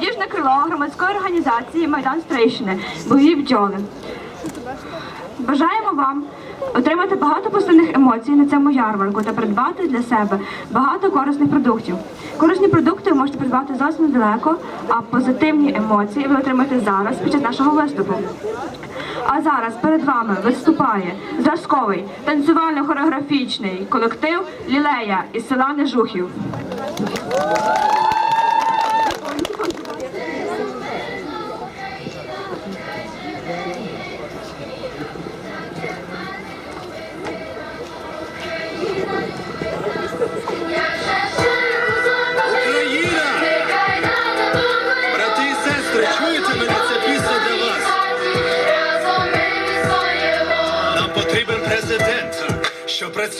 молодіжне крило громадської організації Майдан Стрийщини Бойові бджоли. Бажаємо вам отримати багато позитивних емоцій на цьому ярмарку та придбати для себе багато корисних продуктів. Корисні продукти ви можете придбати зовсім недалеко, а позитивні емоції ви отримаєте зараз під час нашого виступу. А зараз перед вами виступає зразковий танцювально-хореографічний колектив Лілея із села Нежухів.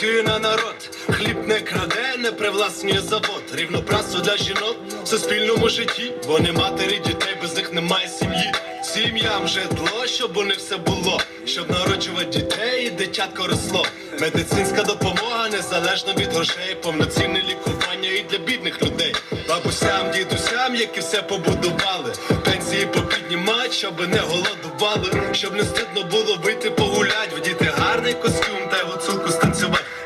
Працює на народ. Хліб не краде, не привласнює завод. Працю для жінок в суспільному житті. Бо не матері дітей, без них немає сім'ї. Сім'ям житло, щоб у них все було, щоб народжувати дітей і дитятко росло. Медицинська допомога незалежно від грошей, повноцінне лікування і для бідних людей. Бабусям, дідусям, які все побудували. Пенсії попіднімать, щоб не голодували, щоб не стидно було вийти погулять, вдіти гарний костюм та й гуцулку станцювати.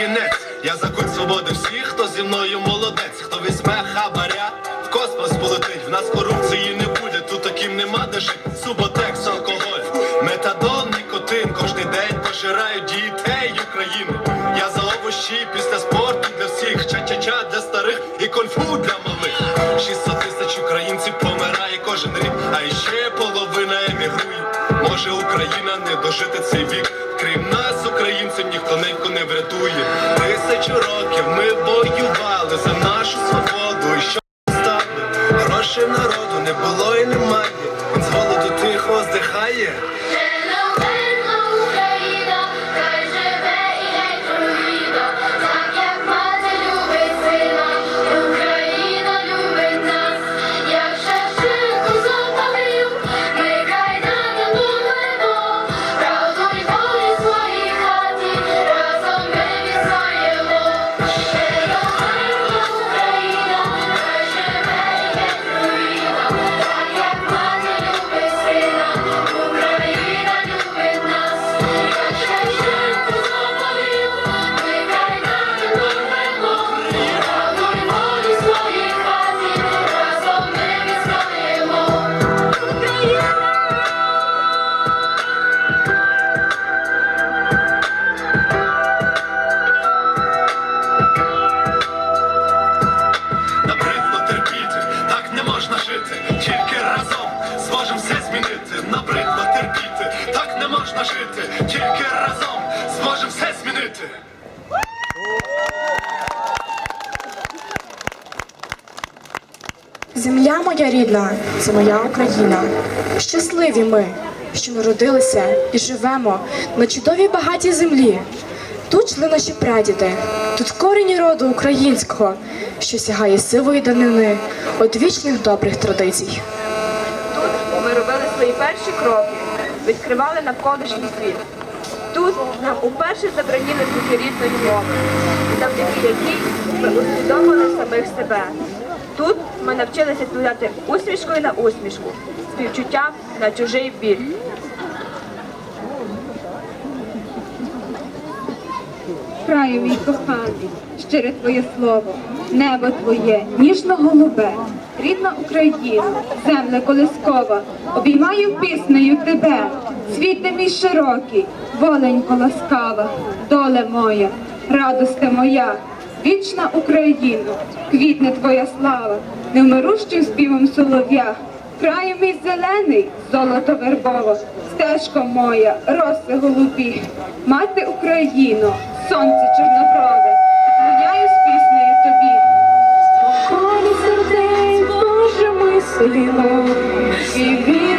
Кінець. Я за культ свободи всіх, хто зі мною молодець, хто візьме хабаря, в космос полетить. В нас корупції не буде, тут таким нема де жить. Суботекс, алкоголь, метадон, нікотин. Кожний день пожирають дітей України. Я за овощі після спорту для всіх. Ча-ча-ча для старих і конфу для малих. 600 тисяч українців помирає кожен рік, а іще Україна не дожити цей вік. Крім нас, українців, ніхто ненько не врятує. Тисячу років ми воювали за нашу свободу. І що стали? Грошей народу не було і немає. Він з голоду тихо здихає. Тільки разом зможемо все змінити. Набридло терпіти, так не можна жити. Тільки разом зможемо все змінити. Земля моя рідна, це моя Україна. Щасливі ми, що народилися і живемо на чудовій багатій землі. Тут жили наші прадіди, тут корінь роду українського, що сягає сивої данини, одвічних добрих традицій. Тут ми робили свої перші кроки, відкривали навколишній світ. Тут нам уперше забраніли звуки рідної мови, завдяки якій ми усвідомили самих себе. Тут ми навчилися відповідати усмішкою на усмішку, співчуттям на чужий біль. Краю мій коханий, щире твоє слово, небо твоє, ніжно голубе, рідна Україна, земля колискова, обіймаю піснею тебе, світе мій широкий, воленько ласкава, доле моя, радосте моя, вічна Україна, квітне твоя слава, невмирущим співом солов'я, Краю мій зелений, золото вербово, стежко моя, роси голубі, мати Україно, сонце чорноброве, з піснею тобі. Полі сердець Боже мислимо, і вір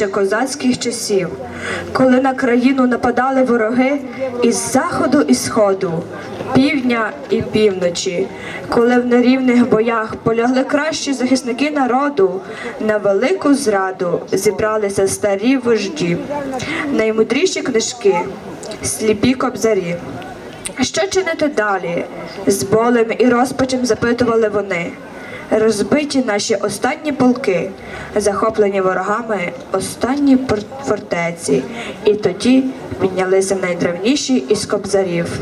ще козацьких часів, коли на країну нападали вороги із заходу і сходу, півдня і півночі, коли в нерівних боях полягли кращі захисники народу, на велику зраду зібралися старі вожді, наймудріші книжки, сліпі кобзарі. Що чинити далі? З болем і розпачем запитували вони. Розбиті наші останні полки, захоплені ворогами останні фортеці, і тоді піднялися найдревніші із кобзарів.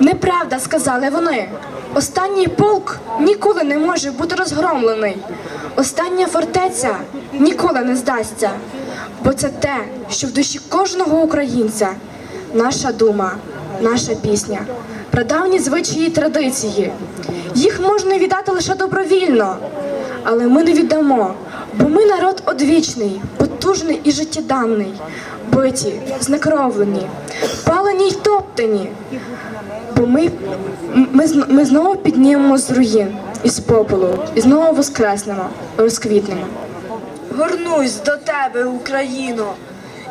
Неправда, сказали вони. Останній полк ніколи не може бути розгромлений. Остання фортеця ніколи не здасться. Бо це те, що в душі кожного українця, наша дума, наша пісня, прадавні звичаї і традиції. Їх можна віддати лише добровільно, але ми не віддамо, бо ми народ одвічний, потужний і життєдамний, биті, знекровлені, палені й топтані. Бо ми, ми, ми знову піднімемо з руїн із попелу і знову воскреснемо, розквітнемо. Горнусь до тебе, Україно,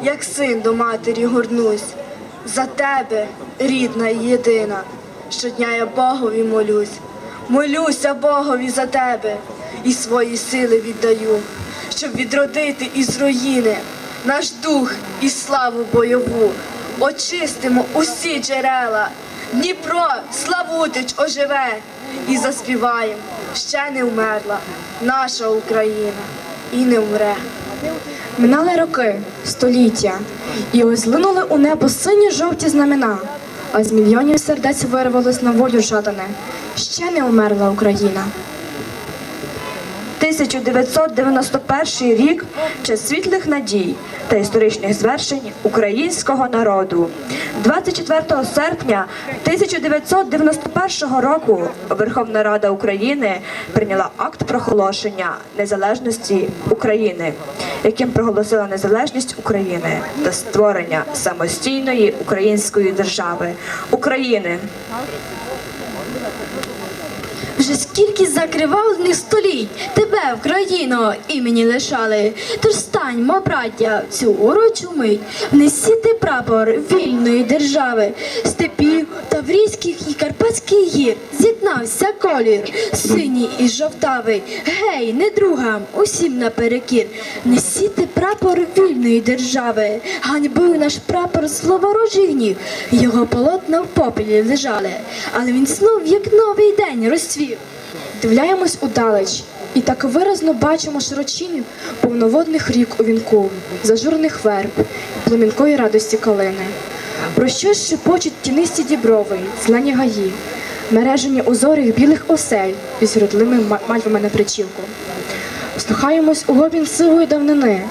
як син до матері горнусь. За тебе, рідна і єдина. Щодня я Богові молюсь, молюся Богові за тебе і свої сили віддаю, щоб відродити із руїни наш дух і славу бойову. Очистимо усі джерела, Дніпро, Славутич оживе і заспіваєм. Ще не вмерла наша Україна і не вмре. Минали роки, століття, і ось линули у небо сині жовті знамена, а з мільйонів сердець вирвалось на волю жадане. Ще не умерла Україна. 1991 рік час світлих надій та історичних звершень українського народу. 24 серпня 1991 року Верховна Рада України прийняла акт проголошення незалежності України, яким проголосила незалежність України та створення самостійної української держави України. Вже скільки закривавлених століть! Тебе, Україно, імені лишали. Тож станьмо, браття, цю урочу мить, внесіте прапор вільної держави, степів, таврійських і карпатських гір, з'єднався колір, синій і жовтавий. Гей, не другам, усім наперекір, несіте прапор вільної держави, ганьбив наш прапор зловорожий гнів, його полотна в попелі лежали, але він знов, як новий день, розцвів. Дивляємось удалеч, і так виразно бачимо широчинів повноводних рік у вінку, зажурених верб і племінкої радості калини. Про що шепочуть тінисті діброви, зелені гаї, мережені узорих білих осель із родливими мальвами на причілку. Слухаємось у гомін сивої давнини,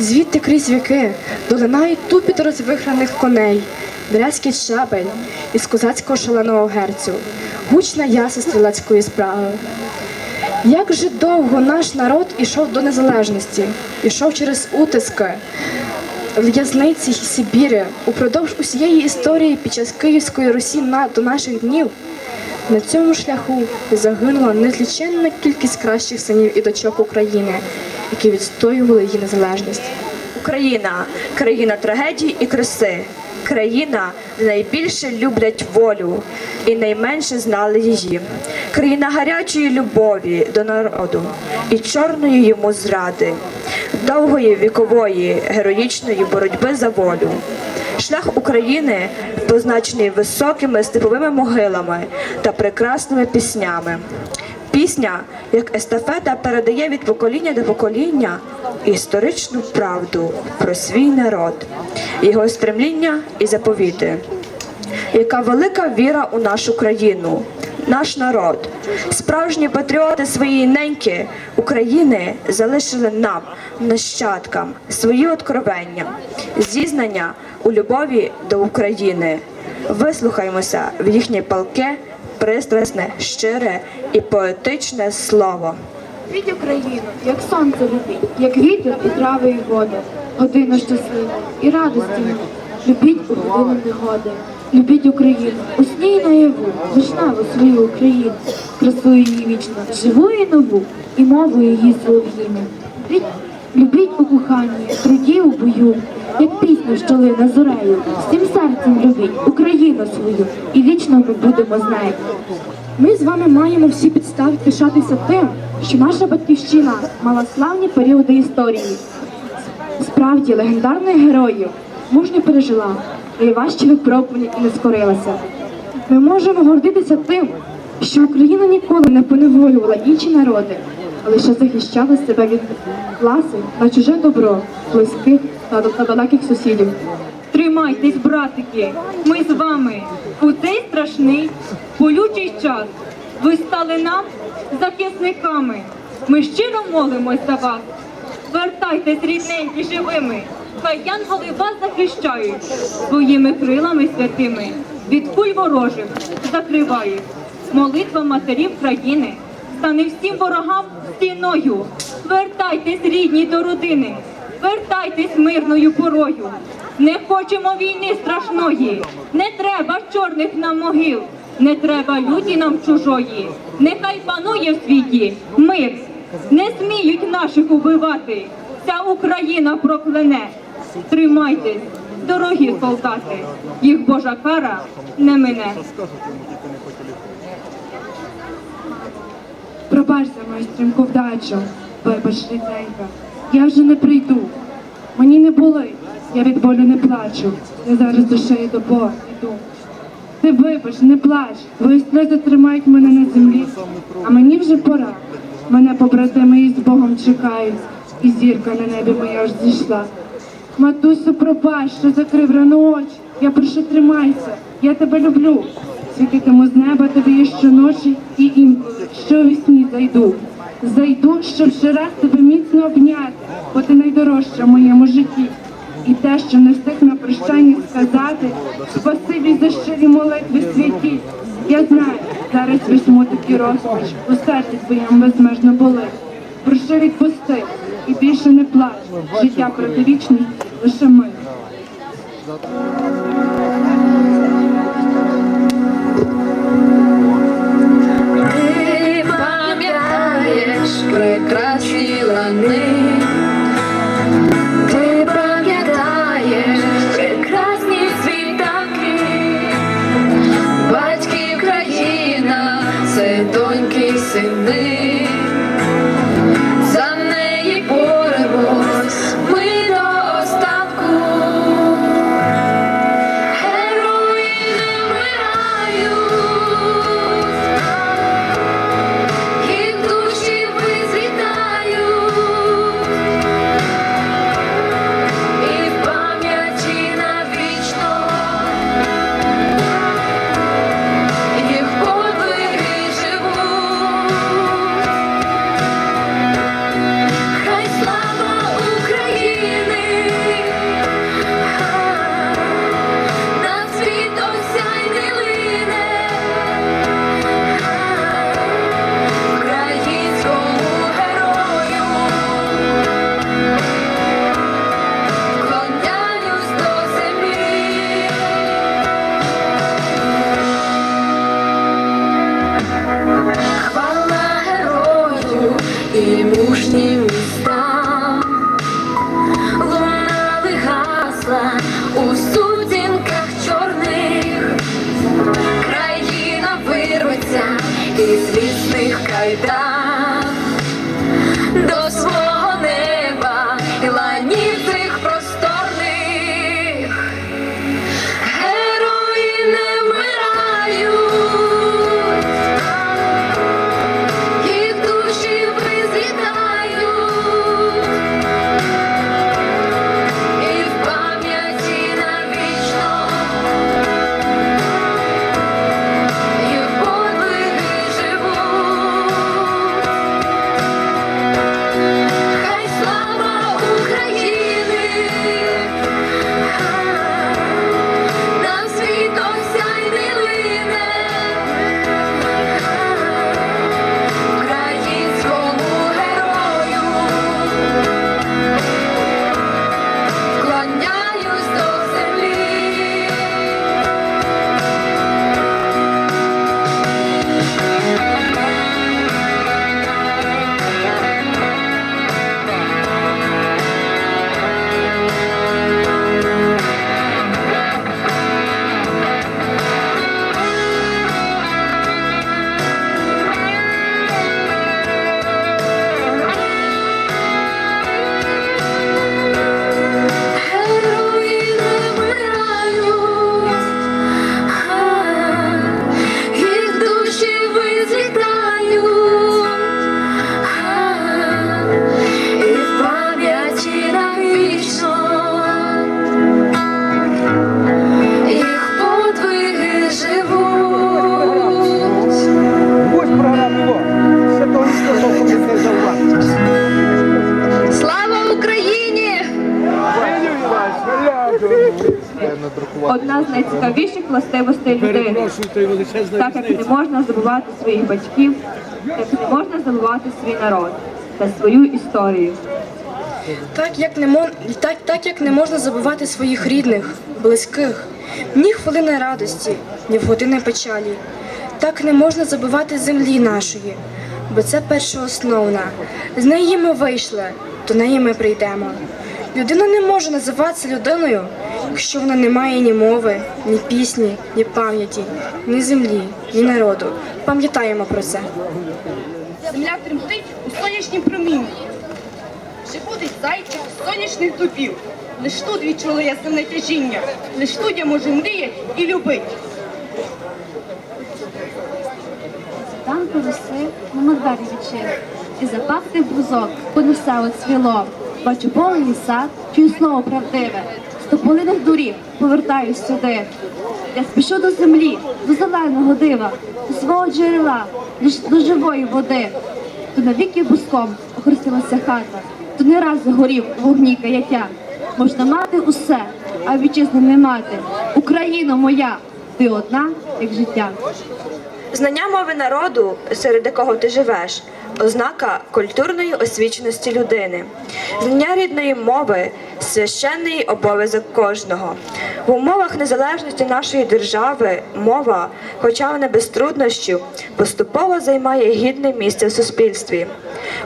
звідти крізь віки долинають тупіт розвихраних коней, брязкіт шабель із козацького шаленого герцю, гучна яса стрілецької справи. Як же довго наш народ ішов до незалежності, ішов через утиски, в'язниці й Сибірі, упродовж усієї історії під час Київської Русі на, до наших днів. На цьому шляху загинула незліченна кількість кращих синів і дочок України, які відстоювали її незалежність. Україна країна трагедій і краси, країна, найбільше люблять волю і найменше знали її, країна гарячої любові до народу і чорної йому зради, довгої вікової героїчної боротьби за волю. Шлях України позначений високими степовими могилами та прекрасними піснями. Пісня, як естафета, передає від покоління до покоління історичну правду про свій народ, його стремління і заповіти. Яка велика віра у нашу країну, наш народ, справжні патріоти своєї неньки України залишили нам, нащадкам, свої откровення, зізнання у любові до України. Вислухаймося в їхнє палке, пристрасне, щире і поетичне слово. Любіть Україну, як сонце любіть, як вітер і трави і води, годину щасливу і радості. Любіть у годину негоди. Любіть Україну, у сні й наяву, вишневу свою Україну, красу її вічно, живу і нову, і мову її солов'їну. Любіть, у коханні, труді у бою, як пісню, що лине зорею. Всім серцем любіть Україну свою, і вічно ми будемо з нею. Ми з вами маємо всі підстави пишатися тим, що наша батьківщина мала славні періоди історії. Справді, легендарних героїв мужньо пережила найважчі випробування і не скорилася. Ми можемо гордитися тим, що Україна ніколи не поневолювала інші народи, а лише захищала себе від класи на чуже добро, близьких та далеких сусідів. Тримайтесь, братики, ми з вами у цей страшний болючий час. Ви стали нам захисниками. Ми щиро молимось за вас. Вертайтесь рідненькі живими. Хай янголи вас захищають своїми крилами святими. Від куль ворожих закривають. Молитва матерів країни стане всім ворогам стіною. Вертайтесь, рідні, до родини. Вертайтесь мирною порою. Не хочемо війни страшної, не треба чорних нам могил, не треба люті нам чужої. Нехай панує в світі мир. Не сміють наших убивати. Ця Україна прокляне. Тримайтесь, дорогі солдати, їх Божа кара не мине. Пробач за мою стрімку вдачу, вибач рідненька, я вже не прийду. Мені не болить, я від болю не плачу, я зараз душею до Бога йду. Ти вибач, не плач, твої сльози тримають мене на землі, а мені вже пора. Мене побратими із Богом чекають, і зірка на небі моя ж зійшла. Матусю, пробач, що закрив рано очі. Я прошу тримайся, я тебе люблю. Світитиму з неба тобі щоночі і інколи, що вісні зайду. Зайду, щоб ще раз тебе міцно обняти, бо ти найдорожча в моєму житті. І те, що не встиг на прощання сказати, спасибі за щирі молитви святі. Я знаю, зараз візьму такі розпач, у серці твоєму безмежно болить. Прошу відпусти і більше не плач. Життя противічне, лише ми. прекрасні лани. Пушні міста. Найцікавіших властивостей людини. Так як не можна забувати своїх батьків, так не можна забувати свій народ та свою історію. Так як не мон... так, так як не можна забувати своїх рідних, близьких, ні хвилини радості, ні в години печалі. Так не можна забувати землі нашої, бо це першоосновна. З неї ми вийшли, до неї ми прийдемо. Людина не може називатися людиною, якщо вона не має ні мови, ні пісні, ні пам'яті, ні землі, ні народу. Пам'ятаємо про це. Земля тремтить у сонячнім промінні. Шепотить зайчик з сонячних дубів. Лиш тут відчула я земне тяжіння, лиш тут я можу мріяти і любити. Танку роси, мимо двері відчинив, і запах ти бузок, коли все оцвіло. Бачу поле і сад, чую слово правдиве. З тополиних доріг повертаюсь сюди. Я спішу до землі, до зеленого дива, до свого джерела, до живої води. То навіки буском охрестилася хата, то не раз загорів вогні каяття. Можна мати усе, а вітчизни не мати. Україно моя, ти одна, як життя. Знання мови народу, серед якого ти живеш, ознака культурної освіченості людини. Знання рідної мови священний обов'язок кожного. В умовах незалежності нашої держави мова, хоча вона без труднощів, поступово займає гідне місце в суспільстві.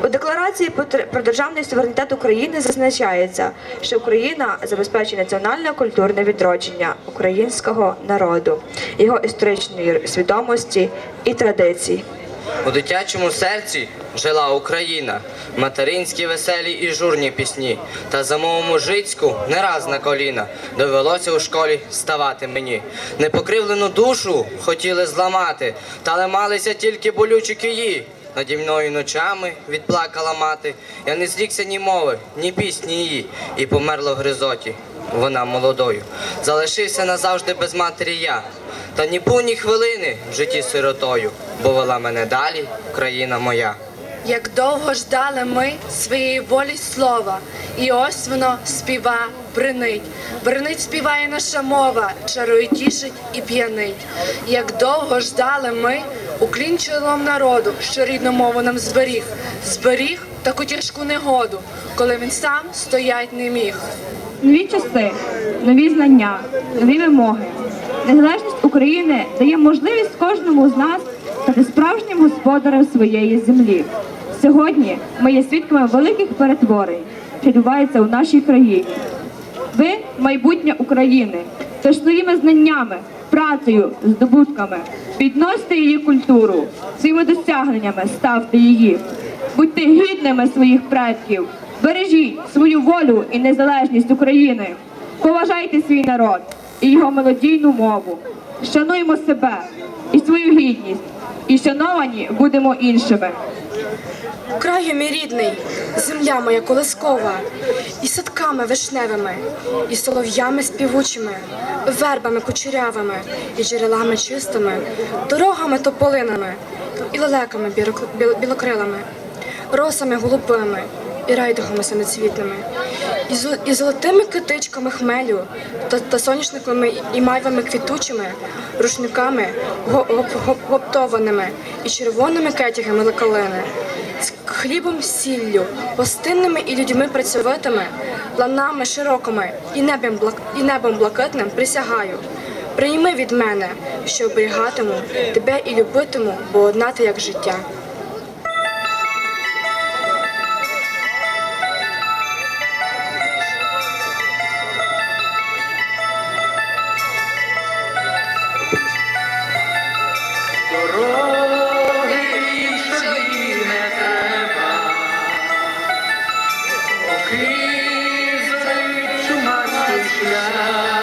У декларації про державний суверенітет України зазначається, що Україна забезпечує національне культурне відродження українського народу, його історичної свідомості і традицій. У дитячому серці жила Україна, материнські веселі і журні пісні. Та за мову мужицьку не раз на коліна довелося у школі ставати мені. Непокривлену душу хотіли зламати, та лемалися тільки болючі киї. Наді мною ночами відплакала мати. Я не зрікся ні мови, ні пісні її, і померла в гризоті. Вона молодою. Залишився назавжди без матері я. Та ні був ні хвилини в житті сиротою, бо вела мене далі, країна моя. Як довго ждали ми своєї волі слова, і ось воно співа, бринить. Бринить співає наша мова, чарує тішить і п'янить. Як довго ждали ми уклін чолом народу, що рідну мову нам зберіг, зберіг таку тяжку негоду, коли він сам стоять не міг. Нові часи, нові знання, нові вимоги. Незалежність України дає можливість кожному з нас стати справжнім господарем своєї землі. Сьогодні ми є свідками великих перетворень, що відбуваються у нашій країні. Ви майбутнє України, тож своїми знаннями, працею, здобутками підносьте її культуру, своїми досягненнями ставте її, будьте гідними своїх предків, бережіть свою волю і незалежність України, поважайте свій народ і його мелодійну мову, шануємо себе і свою гідність, і шановані будемо іншими. Краю мій рідний, земля моя колискова, і садками вишневими, і солов'ями співучими, вербами кучерявими, і джерелами чистими, дорогами тополинами, і лелеками білокрилами, росами голубими, і райдугами самоцвітними, і, зо- золотими китичками хмелю, та, та соняшниками і майвами квітучими, рушниками го- гоп- гоп- гоптованими, і червоними кетягами лекалини, з хлібом сіллю, гостинними і людьми працьовитими, ланами широкими і небом, блак, і небом блакитним присягаю. Прийми від мене, що оберігатиму тебе і любитиму, бо одна ти як життя. Я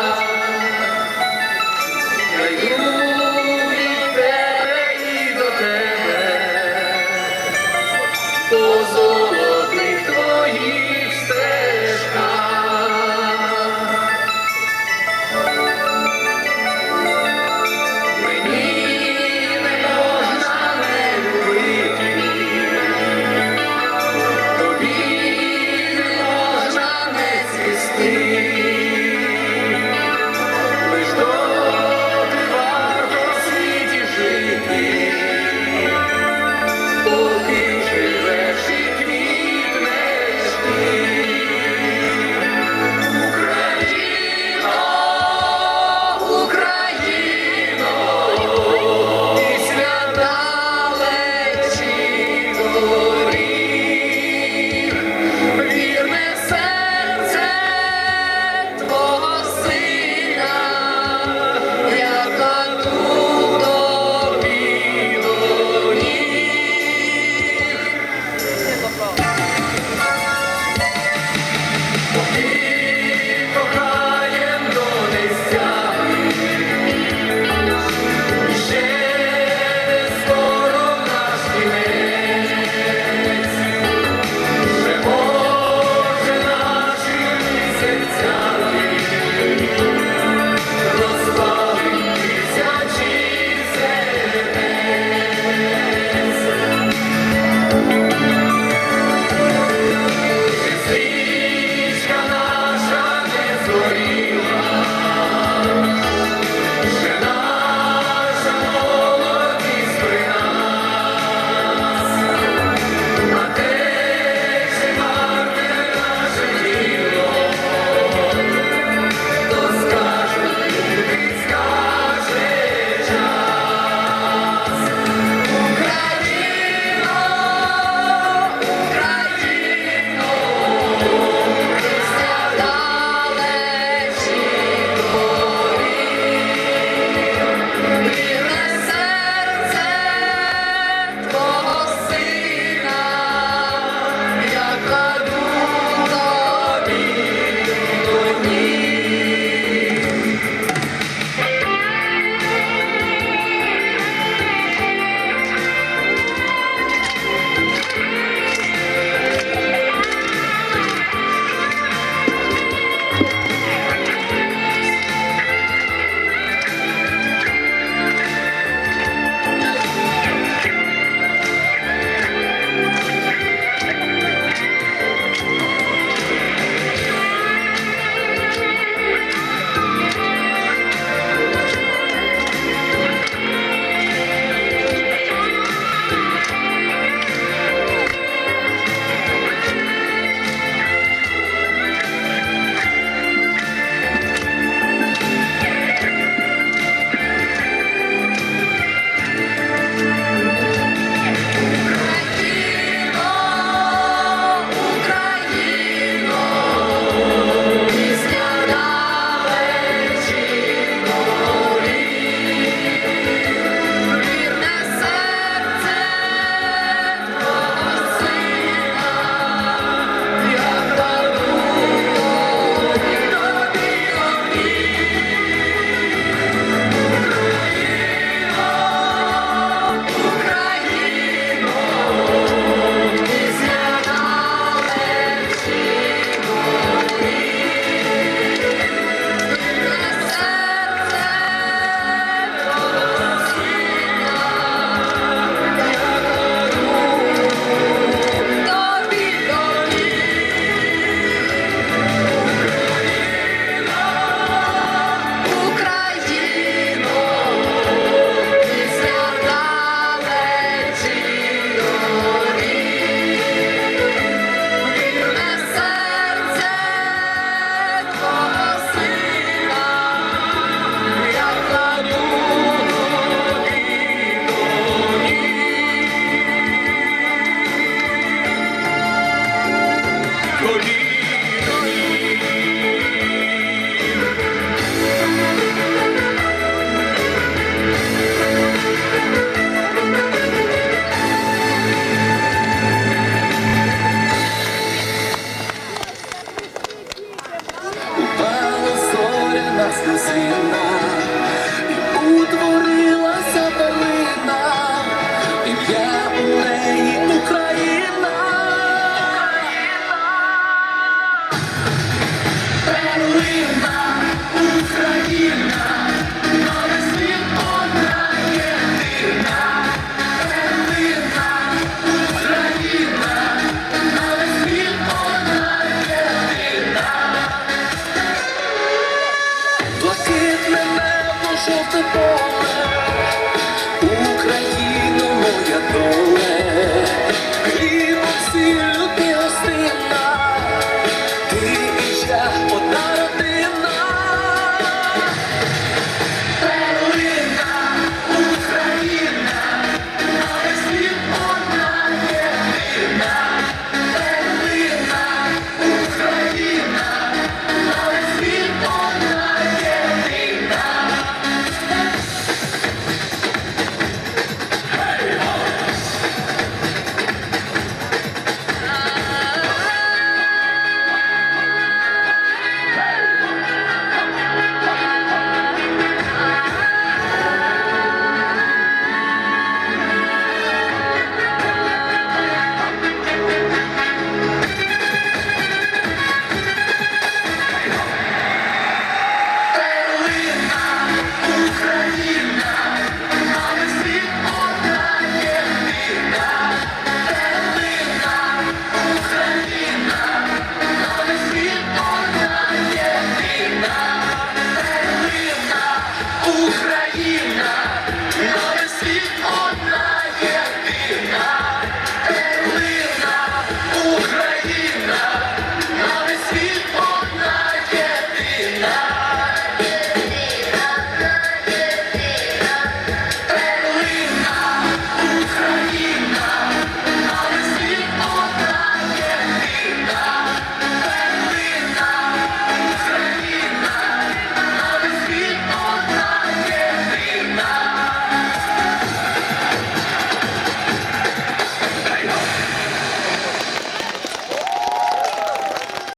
країну моя доля.